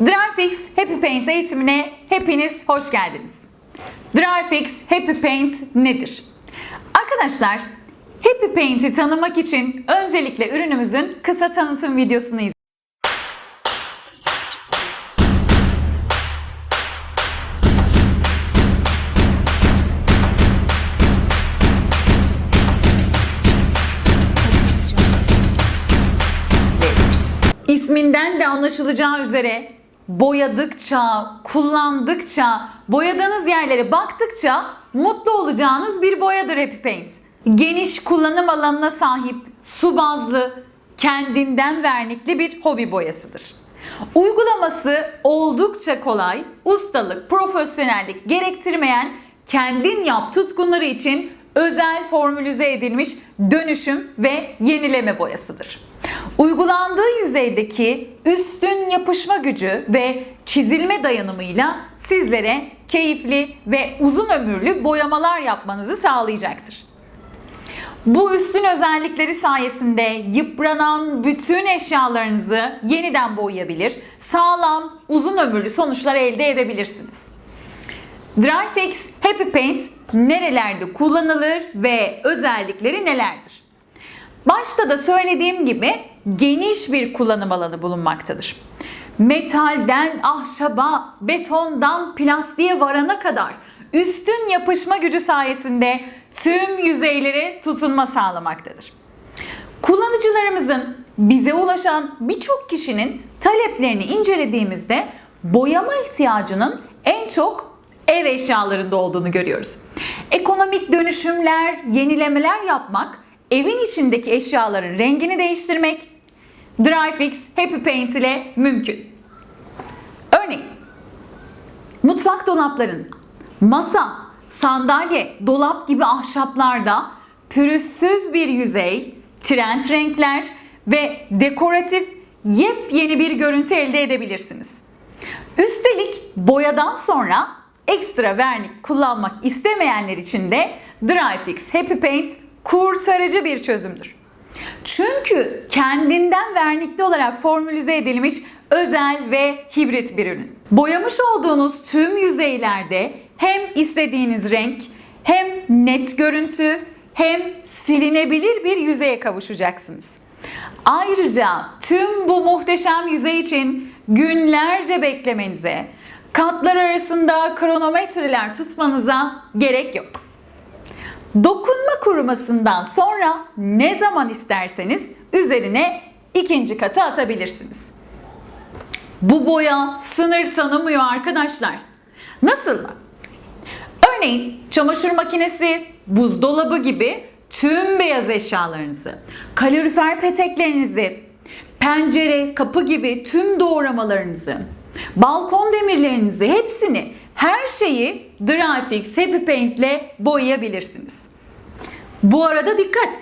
DryFix Happy Paint eğitimine hepiniz hoş geldiniz. DryFix Happy Paint nedir? Arkadaşlar, Happy Paint'i tanımak için öncelikle ürünümüzün kısa tanıtım videosunu izleyin. İsminden de anlaşılacağı üzere boyadıkça, kullandıkça, boyadığınız yerlere baktıkça mutlu olacağınız bir boyadır Happy Paint. Geniş kullanım alanına sahip su bazlı, kendinden vernikli bir hobi boyasıdır. Uygulaması oldukça kolay, ustalık, profesyonellik gerektirmeyen kendin yap tutkunları için özel formülize edilmiş dönüşüm ve yenileme boyasıdır. Uygulandığı yüzeydeki üstün yapışma gücü ve çizilme dayanımıyla sizlere keyifli ve uzun ömürlü boyamalar yapmanızı sağlayacaktır. Bu üstün özellikleri sayesinde yıpranan bütün eşyalarınızı yeniden boyayabilir, sağlam, uzun ömürlü sonuçlar elde edebilirsiniz. Dryfix Happy Paint nerelerde kullanılır ve özellikleri nelerdir? Başta da söylediğim gibi geniş bir kullanım alanı bulunmaktadır. Metalden ahşaba, betondan plastiğe varana kadar üstün yapışma gücü sayesinde tüm yüzeylere tutunma sağlamaktadır. Kullanıcılarımızın bize ulaşan birçok kişinin taleplerini incelediğimizde boyama ihtiyacının en çok ev eşyalarında olduğunu görüyoruz. Ekonomik dönüşümler, yenilemeler yapmak, evin içindeki eşyaların rengini değiştirmek Dryfix Happy Paint ile mümkün. Örneğin mutfak dolaplarının masa, sandalye, dolap gibi ahşaplarda pürüzsüz bir yüzey, trend renkler ve dekoratif yepyeni bir görüntü elde edebilirsiniz. Üstelik boyadan sonra ekstra vernik kullanmak istemeyenler için de Dryfix Happy Paint kurtarıcı bir çözümdür. Çünkü kendinden vernikli olarak formülize edilmiş özel ve hibrit bir ürün. Boyamış olduğunuz tüm yüzeylerde hem istediğiniz renk, hem net görüntü, hem silinebilir bir yüzeye kavuşacaksınız. Ayrıca tüm bu muhteşem yüzey için günlerce beklemenize, katlar arasında kronometreler tutmanıza gerek yok. Dokunma kurumasından sonra ne zaman isterseniz üzerine ikinci katı atabilirsiniz. Bu boya sınır tanımıyor arkadaşlar. Nasıl mı? Örneğin çamaşır makinesi, buzdolabı gibi tüm beyaz eşyalarınızı, kalorifer peteklerinizi, pencere, kapı gibi tüm doğramalarınızı, balkon demirlerinizi hepsini her şeyi Dryfix Happy Paint ile boyayabilirsiniz. Bu arada dikkat!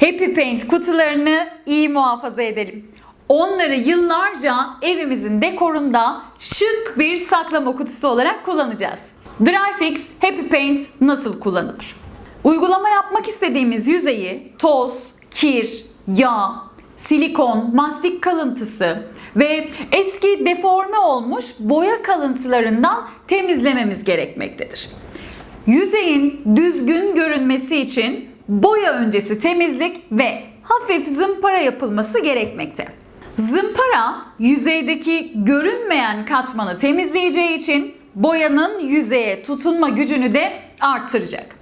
Happy Paint kutularını iyi muhafaza edelim. Onları yıllarca evimizin dekorunda şık bir saklama kutusu olarak kullanacağız. Dryfix Happy Paint nasıl kullanılır? Uygulama yapmak istediğimiz yüzeyi toz, kir, yağ, silikon, mastik kalıntısı ve eski deforme olmuş boya kalıntılarından temizlememiz gerekmektedir. Yüzeyin düzgün görünmesi için boya öncesi temizlik ve hafif zımpara yapılması gerekmekte. Zımpara yüzeydeki görünmeyen katmanı temizleyeceği için boyanın yüzeye tutunma gücünü de arttıracak.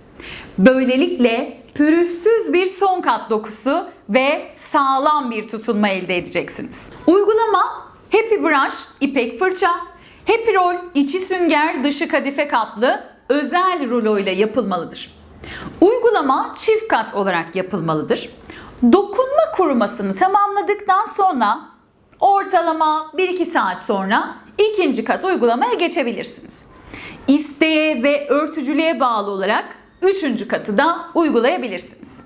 Böylelikle pürüzsüz bir son kat dokusu ve sağlam bir tutunma elde edeceksiniz. Uygulama Happy Brush ipek fırça, Happy Roll içi sünger dışı kadife kaplı özel rulo ile yapılmalıdır. Uygulama çift kat olarak yapılmalıdır. Dokunma kurumasını tamamladıktan sonra ortalama 1-2 saat sonra ikinci kat uygulamaya geçebilirsiniz. İsteğe ve örtücülüğe bağlı olarak üçüncü katı da uygulayabilirsiniz.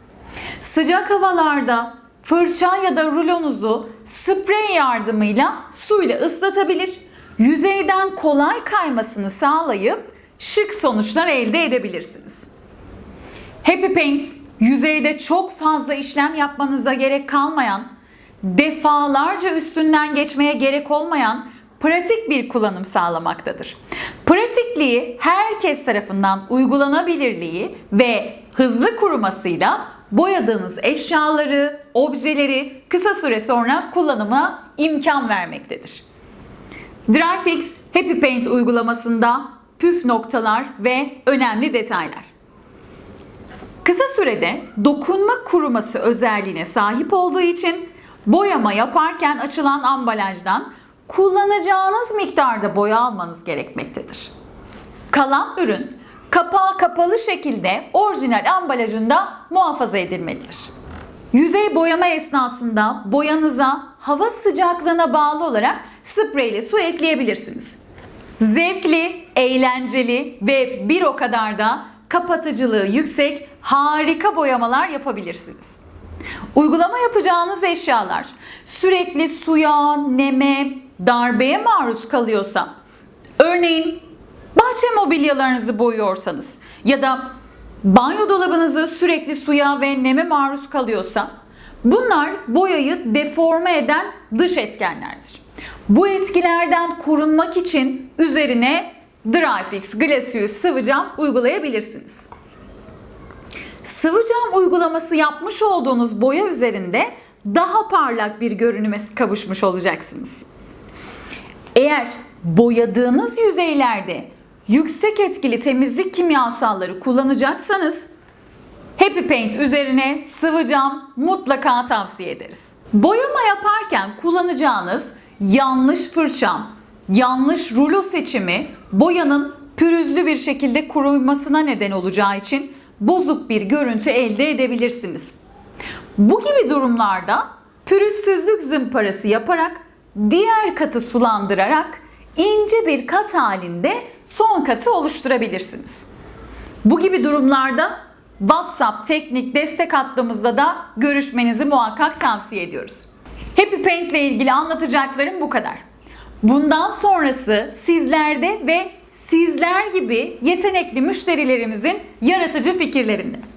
Sıcak havalarda fırça ya da rulonuzu sprey yardımıyla suyla ıslatabilir, yüzeyden kolay kaymasını sağlayıp şık sonuçlar elde edebilirsiniz. Happy Paint yüzeyde çok fazla işlem yapmanıza gerek kalmayan, defalarca üstünden geçmeye gerek olmayan pratik bir kullanım sağlamaktadır. Pratikliği herkes tarafından uygulanabilirliği ve hızlı kurumasıyla boyadığınız eşyaları, objeleri kısa süre sonra kullanıma imkan vermektedir. DryFix Happy Paint uygulamasında püf noktalar ve önemli detaylar. Kısa sürede dokunma kuruması özelliğine sahip olduğu için boyama yaparken açılan ambalajdan kullanacağınız miktarda boya almanız gerekmektedir. Kalan ürün kapağı kapalı şekilde orijinal ambalajında muhafaza edilmelidir. Yüzey boyama esnasında boyanıza hava sıcaklığına bağlı olarak spreyle su ekleyebilirsiniz. Zevkli, eğlenceli ve bir o kadar da kapatıcılığı yüksek harika boyamalar yapabilirsiniz. Uygulama yapacağınız eşyalar sürekli suya, neme, darbeye maruz kalıyorsa, örneğin bahçe mobilyalarınızı boyuyorsanız ya da banyo dolabınızı sürekli suya ve neme maruz kalıyorsa, bunlar boyayı deforme eden dış etkenlerdir. Bu etkilerden korunmak için üzerine Dryfix Glacius sıvı cam uygulayabilirsiniz. Sıvı cam uygulaması yapmış olduğunuz boya üzerinde daha parlak bir görünüme kavuşmuş olacaksınız. Eğer boyadığınız yüzeylerde yüksek etkili temizlik kimyasalları kullanacaksanız Happy Paint üzerine sıvı cam mutlaka tavsiye ederiz. Boyama yaparken kullanacağınız yanlış fırçam, yanlış rulo seçimi boyanın pürüzlü bir şekilde kurumasına neden olacağı için bozuk bir görüntü elde edebilirsiniz. Bu gibi durumlarda pürüzsüzlük zımparası yaparak diğer katı sulandırarak ince bir kat halinde son katı oluşturabilirsiniz. Bu gibi durumlarda WhatsApp teknik destek hattımızda da görüşmenizi muhakkak tavsiye ediyoruz. Happy Paint ile ilgili anlatacaklarım bu kadar. Bundan sonrası sizlerde ve sizler gibi yetenekli müşterilerimizin yaratıcı fikirlerinde.